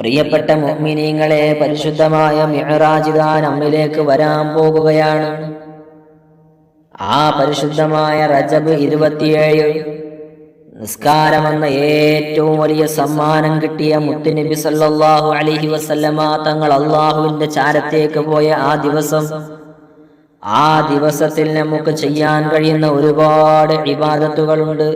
പ്രിയപ്പെട്ട മോമിനീങ്ങളെ പരിശുദ്ധമായ മിഅറാജിദാ നമ്മിലേക്ക് വരാൻ പോകുകയാണ്. ആ പരിശുദ്ധമായ റജബ് ഇരുപത്തിയേഴ് നിസ്കാരമെന്ന ഏറ്റവും വലിയ സമ്മാനം കിട്ടിയ മുത്തുനബി സല്ലാഹു അലൈഹി വസല്ലമ തങ്ങൾ അള്ളാഹുവിന്റെ ചാരത്തേക്ക് പോയ ആ ദിവസം ആ ദിവസത്തിൽ നമുക്ക് ചെയ്യാൻ കഴിയുന്ന ഒരുപാട് ഇബാദത്തുകളുണ്ട്.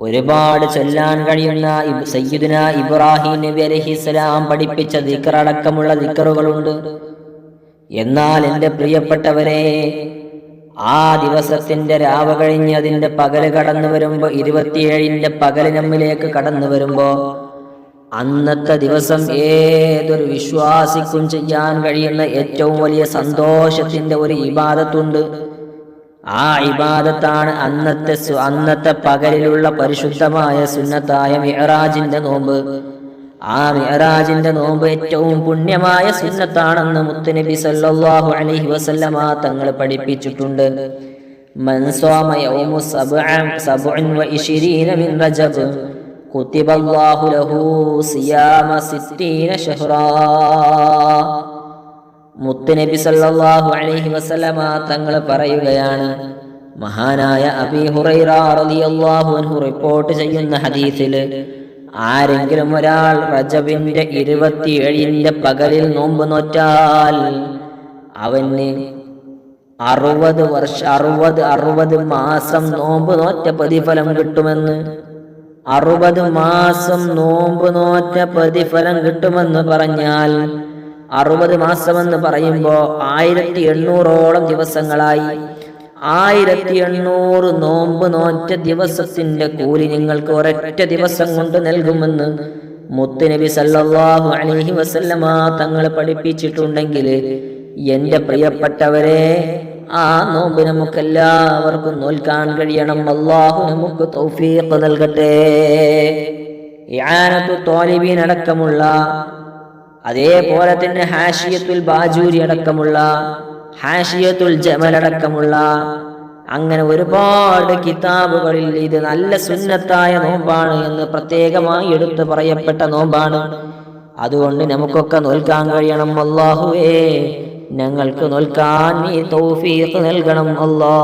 ഒരുപാട് ചൊല്ലാൻ കഴിയുന്ന സയ്യിദുന ഇബ്രാഹിം നബി അലഹിസ്സലാം പഠിപ്പിച്ച ദിക്കറടക്കമുള്ള ദിക്കറുകളുണ്ട്. എന്നാൽ എന്റെ പ്രിയപ്പെട്ടവരെ ആ ദിവസത്തിന്റെ രാവ് കഴിഞ്ഞ് അതിന്റെ പകൽ കടന്നു വരുമ്പോ ഇരുപത്തിയേഴിന്റെ പകൽ നമ്മിലേക്ക് കടന്നു വരുമ്പോൾ അന്നത്തെ ദിവസം ഏതൊരു വിശ്വാസിക്കും ചെയ്യാൻ കഴിയുന്ന ഏറ്റവും വലിയ സന്തോഷത്തിന്റെ ഒരു ഇബാദത്തുണ്ട്. ആ ഇബാദത്താണ് അന്നത്തെ അന്നത്തെ പകലിലുള്ള പരിശുദ്ധമായ സുന്നത്തായ മിഹറാജിന്റെ നോമ്പ്. ആ മിഹറാജിന്റെ നോമ്പ് ഏറ്റവും പുണ്യമായ സുന്നത്താണെന്ന് മുത്തുനബി സല്ലാഹു അലഹി വസല്ലമ തങ്ങൾ പഠിപ്പിച്ചിട്ടുണ്ട്. കുതിബ ലഹു സിയാമ സിത്തീന ശഹ്റാ. മുത്തുനബി സല്ലല്ലാഹു അലൈഹി വസല്ലമ തങ്ങൾ പറയുകയാണ് മഹാനായ അബീ ഹുറൈറ റളിയല്ലാഹു അൻഹു റിപ്പോർട്ട് ചെയ്യുന്ന ഹദീസിൽ ആരെങ്കിലും ഒരാൾ റജബിന്റെ ഇരുപത്തിയേഴിന്റെ പകലിൽ നോമ്പ് നോറ്റാൽ അവന് അറുപത് വർഷ അറുപത് അറുപത് മാസം നോമ്പ് നോറ്റ പ്രതിഫലം കിട്ടുമെന്ന് അറുപത് മാസം നോമ്പ് നോറ്റ പ്രതിഫലം കിട്ടുമെന്ന് പറഞ്ഞാൽ അറുപത് മാസമെന്ന് പറയുമ്പോൾ ആയിരത്തി എണ്ണൂറോളം ദിവസങ്ങളായി. ആയിരത്തി എണ്ണൂറ് നോമ്പ് നോറ്റ ദിവസത്തിന്റെ കൂലി നിങ്ങൾക്ക് ഒരൊറ്റ ദിവസം കൊണ്ട് നൽകുമെന്ന് മുത്തുനബി സല്ലാഹു അലഹി വസല്ലമ തങ്ങൾ പഠിപ്പിച്ചിട്ടുണ്ടെങ്കിൽ എന്റെ പ്രിയപ്പെട്ടവരെ ആ നോമ്പ് നമുക്ക് എല്ലാവർക്കും നോൽക്കാൻ കഴിയണം. അള്ളാഹു നമുക്ക് തൗഫീഖ് നൽകട്ടെ. ഞാനത് തോലിബീൻ അടക്കമുള്ള അതേപോലെ തന്നെ ഹാഷിയത്തുൽ ബാജൂരി അടക്കമുള്ള ഹാഷിയത്തുൽ ജമൽ അടക്കമുള്ള അങ്ങനെ ഒരുപാട് കിതാബുകളിൽ ഇത് നല്ല സുന്നത്തായ നോമ്പാണ് എന്ന് പ്രത്യേകമായി എടുത്തു പറയപ്പെട്ട നോമ്പാണ്. അതുകൊണ്ട് നമുക്കൊക്കെ നോൽക്കാൻ കഴിയണം അള്ളാഹുവേ ഞങ്ങൾക്ക് നോൽക്കാൻ നീ തൗഫീഖ് നൽകണം അല്ലാ